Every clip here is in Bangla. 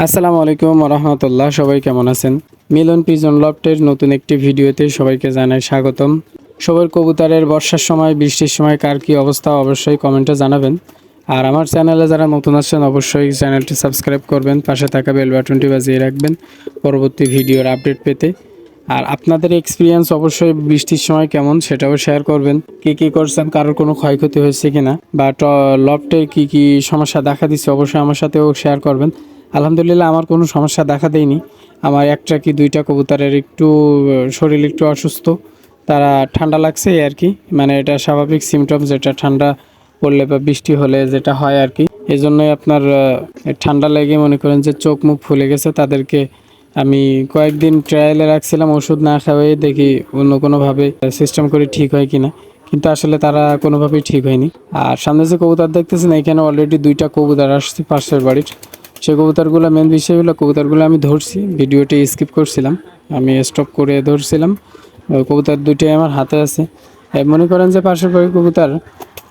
আসসালামু আলাইকুম রহমতুল্লাহ সবাই কেমন আছেন? মিলন পিজন লফটের নতুন একটি ভিডিওতে সবাইকে জানাই স্বাগতম। সবার কবুতরের বর্ষার সময়, বৃষ্টির সময় কার কী অবস্থা অবশ্যই কমেন্টে জানাবেন। আর আমার চ্যানেলে যারা নতুন আছেন, অবশ্যই চ্যানেলটি সাবস্ক্রাইব করবেন, পাশে থাকা বেল বাটনটি বাজিয়ে রাখবেন পরবর্তী ভিডিওর আপডেট পেতে। আর আপনাদের এক্সপিরিয়েন্স অবশ্যই বৃষ্টির সময় কেমন সেটাও শেয়ার করবেন। কি কি করছেন, কারোর কোনো ক্ষয়ক্ষতি হয়েছে কিনা, বা লফটে কি কি সমস্যা দেখা দিচ্ছে, অবশ্যই আমার সাথেও শেয়ার করবেন। আলহামদুলিল্লাহ আমার কোনো সমস্যা দেখা দেয়নি। আমার একটা কি দুইটা কবুতরের একটু শরীর একটু অসুস্থ। তারা ঠান্ডা লাগছে আর কি। মানে এটা স্বাভাবিক সিমটম যেটা ঠান্ডা পড়লে বা বৃষ্টি হলে যেটা হয় আর কি। এই জন্যই আপনার ঠান্ডা লেগে মনে করেন যে চোখ মুখ ফুলে গেছে। তাদেরকে আমি কয়েকদিন ট্রায়ালে রাখছিলাম, ওষুধ না খাওয়াই দেখি অন্য কোনোভাবে সিস্টেম করে ঠিক হয় কিনা। কিন্তু আসলে তারা কোনোভাবেই ঠিক হয়নি। আর সামনে যে কবুতর দেখতেছেন, এখানে অলরেডি দুইটা কবুতর আসছে পাশের বাড়ির। সেই কবুতরগুলো মেন বিষয় হলো কবুতরগুলো আমি ধরছি, ভিডিওটি স্কিপ করছিলাম, আমি স্টপ করে ধরছিলাম। কবুতর দুইটাই আমার হাতে আছে। মনে করেন যে বাড়ির কবুতর,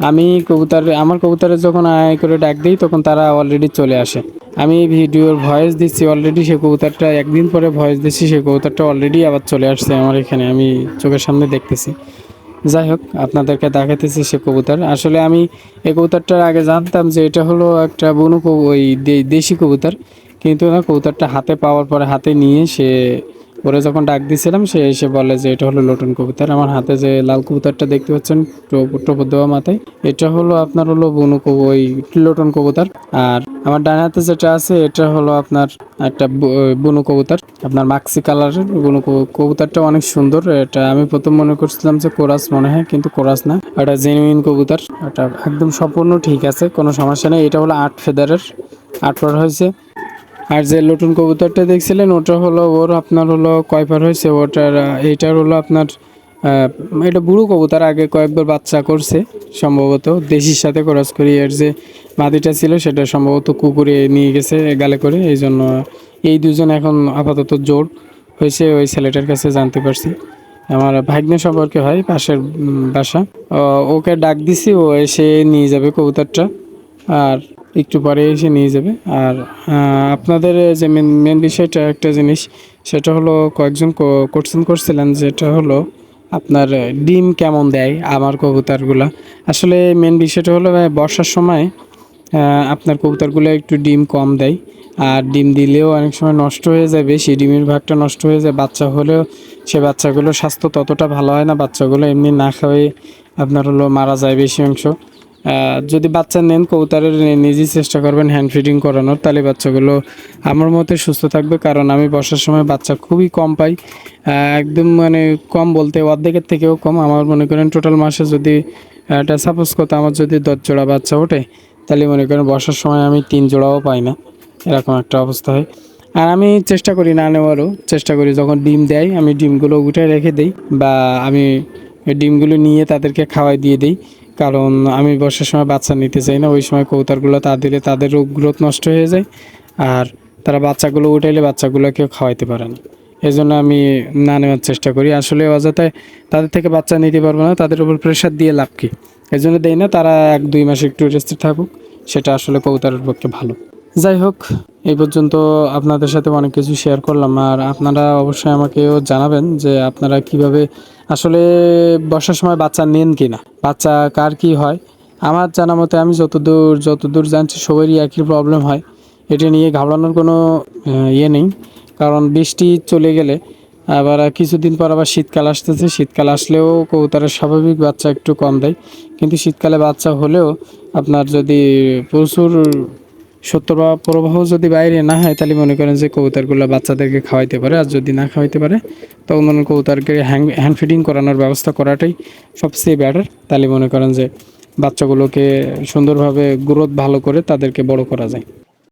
আমি কবুতর, আমার কবুতরের যখন আয় করে ডাক দিই, তখন তারা অলরেডি চলে আসে। আমি ভিডিওর ভয়েস দিচ্ছি অলরেডি সে কবুতরটা একদিন পরে ভয়েস দিচ্ছি, সে কবুতরটা অলরেডি আবার চলে আসছে আমার এখানে, আমি চোখের সামনে দেখতেছি। যাই হোক, আপনাদেরকে দেখাতেছি সে কবুতর। আসলে আমি এই কবুতরটার আগে জানতাম যে এটা হলো একটা বনু ওই দেশি কবুতর। কিন্তু না, কবুতরটা হাতে পাওয়ার পরে হাতে নিয়ে সে, ওরে যখন ডাক দিয়েছিলাম সে এসে বলে যে এটা হলো লটন কবুতর। আমার হাতে যে লাল কবুতরটা দেখতে পাচ্ছেন, টোপ- দেওয়া মাথায়, এটা হলো আপনার হলো বনু ওই লটন কবুতর। আর আমার ডান হাতে যেটা আছে, এটা হলো আপনার একটা বুনু কবুতর। আপনার মাক্সি কালারের বুনু কবু- কবুতরটা অনেক সুন্দর। এটা আমি প্রথম মনে করছিলাম যে কোরাস মনে হয়, কিন্তু কোরাস না। এটা জেনুইন কবুতর। এটা একদম সম্পূর্ণ ঠিক আছে, কোনো সমস্যা নেই। এটা হলো আট ফেদারের, আট পার হয়েছে। আর যে নতুন কবুতরটা দেখছিলেন, ওটা হলো ওর, আপনার হলো কয় পার হয়েছে? ওটার এইটার হলো আপনার এটা বুড়ো কবুতর আগে কয়েকবার বাচ্চা করছে, সম্ভবত দেশির সাথে ক্রস করি এর যে মাদিটা ছিল সেটা সম্ভবত কুকুরে নিয়ে গেছে গালে করে, এই জন্য এই দুজন এখন আপাতত জোর হয়েছে, ওই ছেলেটার কাছে জানতে পারছি। আমার ভাগ্নে সম্পর্কে হয়, পাশের বাসা। ওকে ডাক দিছি, ও এসে নিয়ে যাবে কবুতরটা, আর একটু পরে এসে নিয়ে যাবে। আর আপনাদের যে মেন মেন বিষয়টা একটা জিনিস, সেটা হলো কয়েকজন কোশ্চেন করছিলেন, যেটা হলো আপনার ডিম কেমন দেয় আমার কবুতরগুলো? আসলে মেন বিষয়টা হলো বর্ষার সময় আপনার কবুতরগুলো একটু ডিম কম দেয়। আর ডিম দিলেও অনেক সময় নষ্ট হয়ে যায়, বেশি ডিমের ভাগটা নষ্ট হয়ে যায়। বাচ্চা হলেও সে বাচ্চাগুলোর স্বাস্থ্য ততটা ভালো হয় না, বাচ্চাগুলো এমনি না খাওয়াই আপনার হলো মারা যায় বেশি অংশ। যদি বাচ্চা নেন কৌতারের নিজেই চেষ্টা করবেন হ্যান্ড ফিডিং করানোর, তাহলে বাচ্চাগুলো আমার মতে সুস্থ থাকবে। কারণ আমি বর্ষার সময় বাচ্চা খুবই কম পাই। একদম মানে কম বলতে অর্ধেকের থেকেও কম। আমার মনে করেন টোটাল মাসে যদি এটা সাপোজ করতে আমার যদি দশ জোড়া বাচ্চা ওঠে, তাহলে মনে করেন বর্ষার সময় আমি তিন জোড়াও পাই না। এরকম একটা অবস্থা হয়। আর আমি চেষ্টা করি না নেওয়ারও। চেষ্টা করি যখন ডিম দেয়, আমি ডিমগুলো উঠে রেখে দিই বা আমি ডিমগুলো নিয়ে তাদেরকে খাওয়াই দিয়ে দিই। কারণ আমি বর্ষার সময় বাচ্চা নিতে চাই না, ওই সময় কৌতারগুলো তা দিলে তাদের রোগ গ্রোথ নষ্ট হয়ে যায় আর তারা বাচ্চাগুলো উঠাইলে বাচ্চাগুলোকেও খাওয়াইতে পারে না। এই জন্য আমি না নেওয়ার চেষ্টা করি। আসলে অযথায় তাদের থেকে বাচ্চা নিতে পারব না, তাদের উপর প্রেশার দিয়ে লাভ কি? এই জন্য দেই না, তারা এক দুই মাস একটু রেস্টে থাকুক, সেটা আসলে কৌতারের পক্ষে ভালো। যাই হোক এই পর্যন্ত আপনাদের সাথে অনেক কিছু শেয়ার করলাম। আর আপনারা অবশ্যই আমাকেও জানাবেন যে আপনারা কীভাবে আসলে বর্ষার সময় বাচ্চা নেন কি না বাচ্চা কার কি হয়? আমার জানা মতে আমি যতদূর যতদূর জানছি সবারই একই প্রবলেম হয়। এটা নিয়ে ঘাবড়ানোর কোনো ইয়ে নেই। কারণ বৃষ্টি চলে গেলে আবার কিছুদিন পর আবার শীতকাল আসতেছে। শীতকাল আসলেও কবুতরের স্বাভাবিক বাচ্চা একটু কম দেয়। কিন্তু শীতকালে বাচ্চা হলেও আপনার যদি প্রচুর সত্তর বা প্রবাহ যদি বাইরে না হয়, তাহলে মনে করেন যে কবুতরগুলো বাচ্চাদেরকে খাওয়াইতে পারে। আর যদি না খাওয়াইতে পারে, তখন মনে কবুতরকে হ্যান্ড হ্যান্ড ফিডিং করানোর ব্যবস্থা করাটাই সবচেয়ে বেটার তাহলে মনে করেন যে বাচ্চাগুলোকে সুন্দরভাবে গ্রোথ ভালো করে তাদেরকে বড় করা যায়।